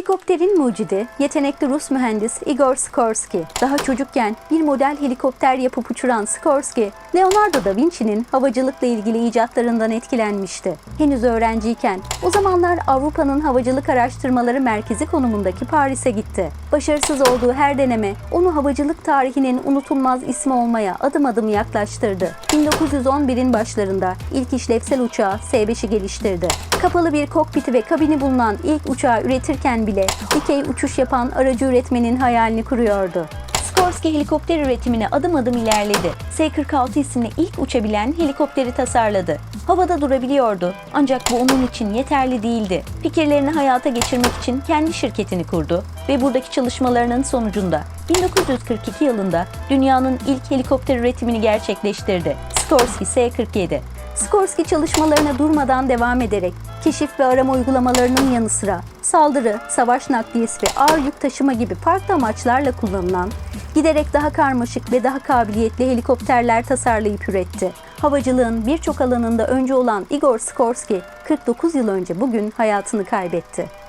Helikopterin mucidi, yetenekli Rus mühendis Igor Sikorsky. Daha çocukken bir model helikopter yapıp uçuran Sikorsky, Leonardo da Vinci'nin havacılıkla ilgili icatlarından etkilenmişti. Henüz öğrenciyken, o zamanlar Avrupa'nın Havacılık Araştırmaları Merkezi konumundaki Paris'e gitti. Başarısız olduğu her deneme, onu havacılık tarihinin unutulmaz ismi olmaya adım adım yaklaştırdı. 1911'in başlarında ilk işlevsel uçağı S-5'i geliştirdi. Kapalı bir kokpiti ve kabini bulunan ilk uçağı üretirken bile dikey uçuş yapan aracı üretmenin hayalini kuruyordu. Skorsky helikopter üretimine adım adım ilerledi. S-46 isimli ilk uçabilen helikopteri tasarladı. Havada durabiliyordu ancak bu onun için yeterli değildi. Fikirlerini hayata geçirmek için kendi şirketini kurdu ve buradaki çalışmalarının sonucunda 1942 yılında dünyanın ilk helikopter üretimini gerçekleştirdi. Skorsky S-47. Skorsky çalışmalarına durmadan devam ederek keşif ve arama uygulamalarının yanı sıra saldırı, savaş nakliyesi ve ağır yük taşıma gibi farklı amaçlarla kullanılan giderek daha karmaşık ve daha kabiliyetli helikopterler tasarlayıp üretti. Havacılığın birçok alanında önce olan Igor Skorsky 49 yıl önce bugün hayatını kaybetti.